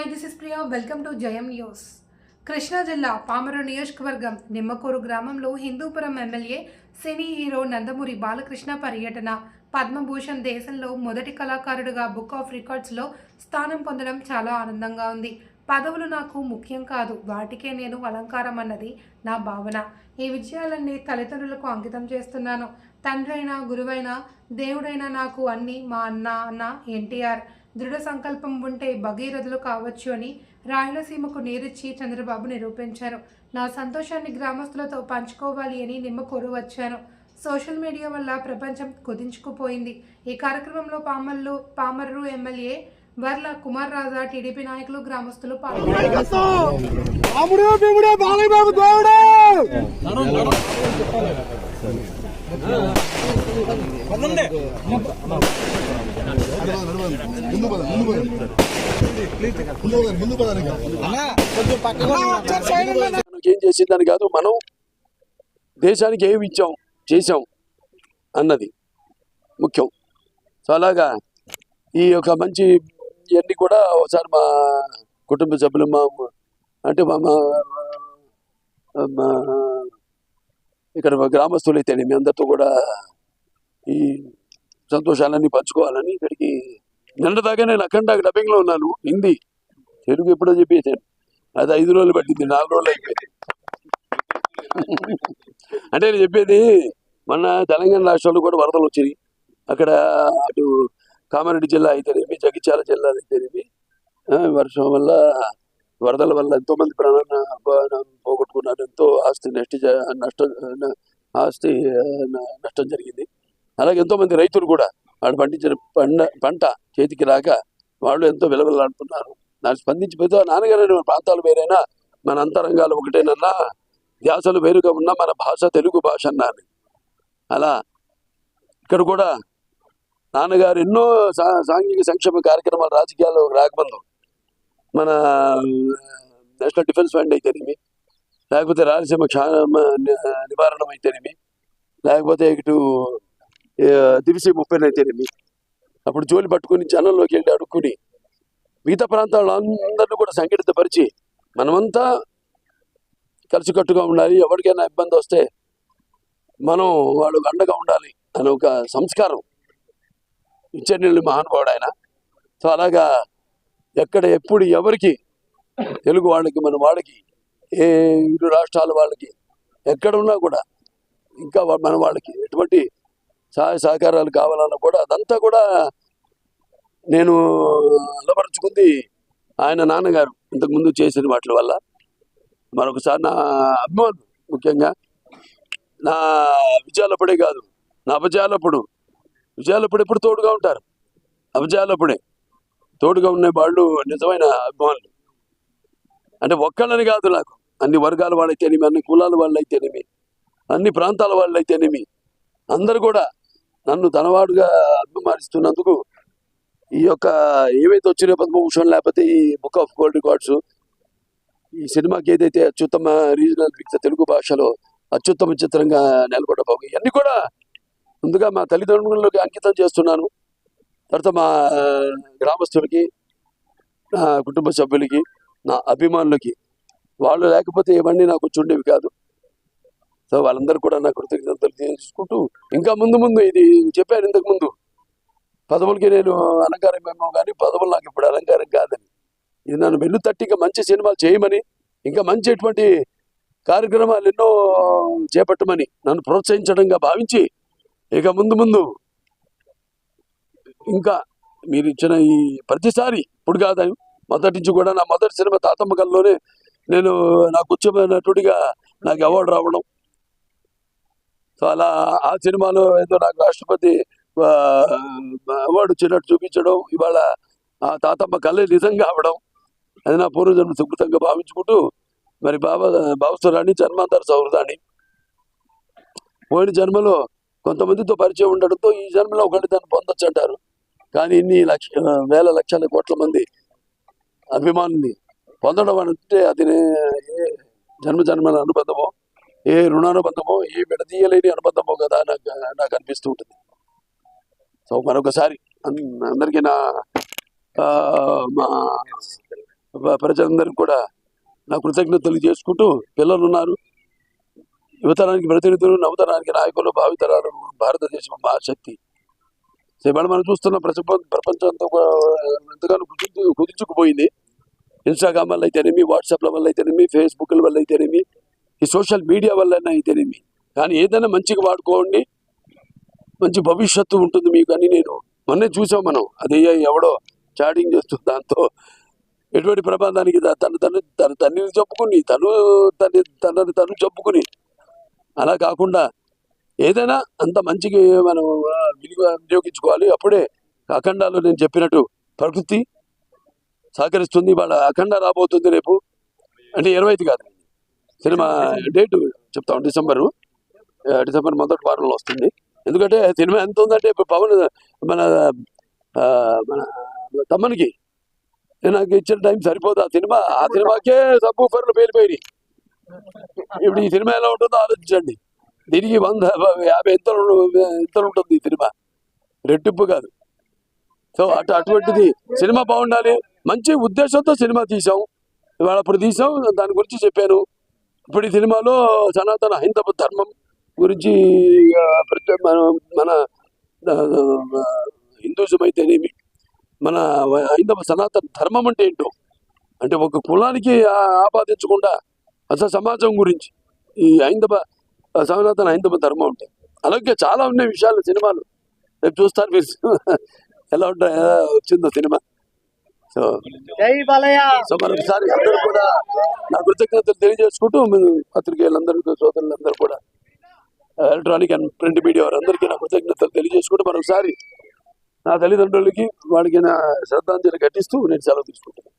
Priya welcome to Jayam news Krishna జిల్లా పామరు నియోజకవర్గం నిమ్మకూరు గ్రామంలో Hindupuram MLA cine hero Nandamuri Balakrishna పర్యటన పద్మభూషణ్ దేశంలో మొదటి కళాకారుడిగా బుక్ ఆఫ్ రికార్డ్స్లో స్థానం పొందడం చాలా ఆనందంగా ఉంది పదవులు నాకు ముఖ్యం కాదు వాటికే నేను అలంకారం అన్నది నా భావన ఈ విజయాలన్నీ తల్లిదండ్రులకు అంకితం చేస్తున్నాను. తండ్రైన గురువైన దేవుడైన నాకు అన్ని మా అన్న అన్న ఎన్టీఆర్ దృఢ సంకల్పం ఉంటే భగీరథులు కావచ్చు అని రాయలసీమకు నీరిచ్చి చంద్రబాబు నిరూపించారు. నా సంతోషాన్ని గ్రామస్తులతో పంచుకోవాలి అని నిమ్మకూరు వచ్చాను. సోషల్ మీడియా వల్ల ప్రపంచం కుదించుకుపోయింది. ఈ కార్యక్రమంలో పామర్లు పామర్రు ఎమ్మెల్యే వర్ల కుమార్ రాజా టీడీపీ నాయకులు గ్రామస్తులు పాల్గొన్నారు. రాముడు ముందు పద ముందు పద ముందు పద ముందు పద ఏం చేసిందని కాదు మనం దేశానికి ఏమి ఇచ్చాం చేసాం అన్నది ముఖ్యం. సో అలాగా ఈ యొక్క మంచి ఇవన్నీ కూడా ఒకసారి మా కుటుంబ సభ్యులు మా అంటే మా ఇక్కడ మా గ్రామస్తులు అయితే మీ అందరితో కూడా ఈ సంతోషాలన్నీ పంచుకోవాలని ఇక్కడికి నిన్నదాకా నేను అఖండ డబ్బింగ్లో ఉన్నాను హిందీ. తెలుగు ఎప్పుడో చెప్పేసాను అది ఐదు రోజులు పట్టింది నాలుగు రోజులు అయిపోయింది. అంటే నేను చెప్పేది మొన్న తెలంగాణ రాష్ట్రంలో కూడా వరదలు వచ్చినాయి. అక్కడ అటు కామారెడ్డి జిల్లా అయితేనేమి జగిత్యాల జిల్లా అయితేనేమి ఆ, వర్షం వల్ల వరదల వల్ల ఎంతో మంది ప్రాణాన్ని పోగొట్టుకున్నారు. ఎంతో ఆస్తి నష్ట నష్టం ఆస్తి నష్టం జరిగింది. అలాగే ఎంతో మంది రైతులు కూడా వాళ్ళు పండించిన పంట పంట చేతికి రాక వాళ్ళు ఎంతో విలవలాడుతున్నారు. దాన్ని స్పందించిపోతే నాన్నగారు మన ప్రాంతాలు వేరైనా మన అంతరంగాలు ఒకటేనన్నా ధ్యాసలు వేరుగా ఉన్నా మన భాష తెలుగు భాష అన్నారు అలా ఇక్కడ కూడా నాన్నగారు ఎన్నో సా- సాంఘిక సంక్షేమ కార్యక్రమాలు రాజకీయాల్లో రాకముందు మన నేషనల్ డిఫెన్స్ ఫండ్ అయితేనేమి లేకపోతే రాయలసీమ క్షామ నివారణం అయితేనేమి? లేకపోతే ఇటు ఏ, దివిసి ముప్పై అయితేనేమి? అప్పుడు జోలి పట్టుకుని జనంలోకి వెళ్ళి అడుక్కుని మిగతా ప్రాంతాల్లో అందరినీ కూడా సంఘటితపరిచి మనమంతా కలిసికట్టుగా ఉండాలి. ఎవరికైనా ఇబ్బంది వస్తే మనం వాళ్ళు అండగా ఉండాలి అనే ఒక సంస్కారం. ఇచ్చేనీళ్ళు మహానుభావుడు ఆయన. సో అలాగా ఎక్కడ ఎప్పుడు ఎవరికి తెలుగు వాళ్ళకి మన వాళ్ళకి ఏ ఇరు రాష్ట్రాల వాళ్ళకి ఎక్కడ ఉన్నా కూడా ఇంకా మన వాళ్ళకి ఎటువంటి సహాయ సహకారాలు కావాలన్నా కూడా అదంతా కూడా నేను అలవరుచుకుంది ఆయన నాన్నగారు. ఇంతకుముందు చేసిన వాటి వల్ల మరొకసారి నా అభిమానులు ముఖ్యంగా నా విజయాలప్పుడే కాదు నా అపజయాలప్పుడు విజయాలప్పుడు ఎప్పుడు తోడుగా ఉంటారు? అపజయాలప్పుడే తోడుగా ఉన్న వాళ్ళు నిజమైన అభిమానులు. అంటే ఒక్కళ్ళని కాదు నాకు. అన్ని వర్గాల వాళ్ళైతేనేమి అన్ని కులాల వాళ్ళైతేనేమి అన్ని ప్రాంతాల వాళ్ళైతేనేమి అందరూ కూడా నన్ను ధనవాడుగా అభిమానిస్తున్నందుకు ఈ యొక్క ఏవైతే వచ్చిన పద్మభూషణ్ లేకపోతే ఈ బుక్ ఆఫ్ గోల్డ్ రికార్డ్స్ ఈ సినిమాకి ఏదైతే అత్యుత్తమ రీజనల్ పిక్చర్ తెలుగు భాషలో అత్యుత్తమ చిత్రంగా నిలబడబోగు ఇవన్నీ కూడా ముందుగా మా తల్లిదండ్రులకి అంకితం చేస్తున్నాను. తర్వాత మా గ్రామస్తులకి నా కుటుంబ సభ్యులకి నా అభిమానులకి వాళ్ళు లేకపోతే ఇవన్నీ నాకు వచ్చుండేవి కాదు. సో వాళ్ళందరూ కూడా నా కృతజ్ఞతలు తెలుసుకుంటూ ఇంకా ముందు ముందు ఇది చెప్పాను ఇంతకు ముందు. పదవులకి నేను అలంకారం ఏమో కానీ పదవులు నాకు ఇప్పుడు అలంకారం కాదని. ఇది నన్ను వెన్ను తట్టి ఇంకా మంచి సినిమాలు చేయమని ఇంకా మంచి ఎటువంటి కార్యక్రమాలు ఎన్నో చేపట్టమని నన్ను ప్రోత్సహించడంగా భావించి ఇక ముందు ముందు ఇంకా మీరు ఇచ్చిన ఈ ప్రతిసారి ఇప్పుడు కాదని మొదటి నుంచి కూడా నా మొదటి సినిమా తాతమ్మ కల్లోనే నేను నాకు ఉచ్చమైన నటుడిగా నాకు అవార్డు రావడం. సో అలా ఆ సినిమాలో ఏదో నాకు రాష్ట్రపతి అవార్డు వచ్చినట్టు చూపించడం ఇవాళ ఆ తాతమ్మ కళ్ళ నిజంగా అవడం అది నా పూర్వజన్మ సుకృతంగా భావించుకుంటూ మరి బాబా భావస్తురాణి జన్మాంతర సౌహృదాన్ని పోయిన జన్మలో కొంతమందితో పరిచయం ఉండడంతో ఈ జన్మలో ఒకటి దాన్ని పొందొచ్చు అంటారు కానీ ఇన్ని లక్ష వేల లక్షల కోట్ల మంది అభిమానుల్ని పొందడం అంటే అది ఏ జన్మ జన్మల అనుబంధమో ఏ రుణానుబంధమో ఏ విడదీయలేని అనుబంధమో కదా నాకు నాకు అనిపిస్తూ ఉంటుంది. సో మరొకసారి అన్- అందరికీ నా మా ప్రజలందరికీ కూడా నా కృతజ్ఞతలు చేసుకుంటూ పిల్లలు ఉన్నారు యువతరానికి ప్రతినిధులు నవతరానికి నాయకులు భావితరాలు భారతదేశం మహాశక్తి. సో మనం చూస్తున్న ప్రపంచ ప్రపంచంతో కూడా ఎంతగానో కుదించుకుపోయింది. ఇన్స్టాగ్రామ్ వల్ల అయితేనేమి వాట్సాప్ల వల్ల అయితేనేమి ఫేస్బుక్ల వల్ల అయితేనేమి ఈ సోషల్ మీడియా వల్ల అయితేనేమి. కానీ ఏదైనా మంచిగా వాడుకోండి మంచి భవిష్యత్తు ఉంటుంది మీకు అని నేను మొన్నే చూసాం మనం. అది ఎవడో చాటింగ్ చేస్తూ దాంతో ఎటువంటి ప్రమాదానికి తను తను తన తల్లిని చెప్పుకుని తను తన తనని తను చెప్పుకుని అలా కాకుండా ఏదైనా అంత మంచిగా మనం వినియోగ వినియోగించుకోవాలి. అప్పుడే అఖండాలు నేను చెప్పినట్టు ప్రకృతి సహకరిస్తుంది వాళ్ళ అఖండ రాబోతుంది రేపు. అంటే ఇరవై ఐదు కాదు. సినిమా డేట్ చెప్తాం డిసెంబరు. డిసెంబర్ మొదటి వారంలో వస్తుంది. ఎందుకంటే సినిమా ఎంత ఉందంటే ఇప్పుడు పవన్ మన మన తమ్మనికి నాకు ఇచ్చిన టైం సరిపోదు. ఆ సినిమా ఆ సినిమాకే సబ్బూఫర్లు పేలిపోయినాయి. ఇప్పుడు ఈ సినిమా ఎలా ఉంటుందో ఆలోచించండి. దీనికి వంద యాభై ఎంతలు ఎంతలు ఉంటుంది ఈ సినిమా. రెట్టింపు కాదు. సో అటు అటువంటిది సినిమా బాగుండాలి మంచి ఉద్దేశంతో సినిమా తీసాం ఇవాళ అప్పుడు తీసాం దాని గురించి చెప్పాను. ఇప్పుడు ఈ సినిమాలో సనాతన హైందవ ధర్మం గురించి మన మన హిందూజం అయితేనేమి మన హైందవ సనాతన ధర్మం అంటే ఏంటో అంటే ఒక కులానికి ఆపాదించకుండా అసలు సమాజం గురించి ఈ హైందవ సనాతన హైందవ ధర్మం అంటే. అలాగే చాలా ఉన్నాయి విషయాలు సినిమాలు. రేపు చూస్తారు మీరు. ఎలా ఉంటాయి? ఎలా వచ్చిందో సినిమా? సో సో మరొకసారి అందరూ కూడా నా కృతజ్ఞతలు తెలియజేసుకుంటూ పత్రికేయులందరికీ సోదరులందరూ కూడా ఎలక్ట్రానిక్ అండ్ ప్రింట్ మీడియా వారందరికీ నా కృతజ్ఞతలు తెలియజేసుకుంటూ మరొకసారి నా తల్లిదండ్రులకి వాడికి నా శ్రద్ధాంజలి ఘటిస్తూ నేను సెలవు తీసుకుంటాను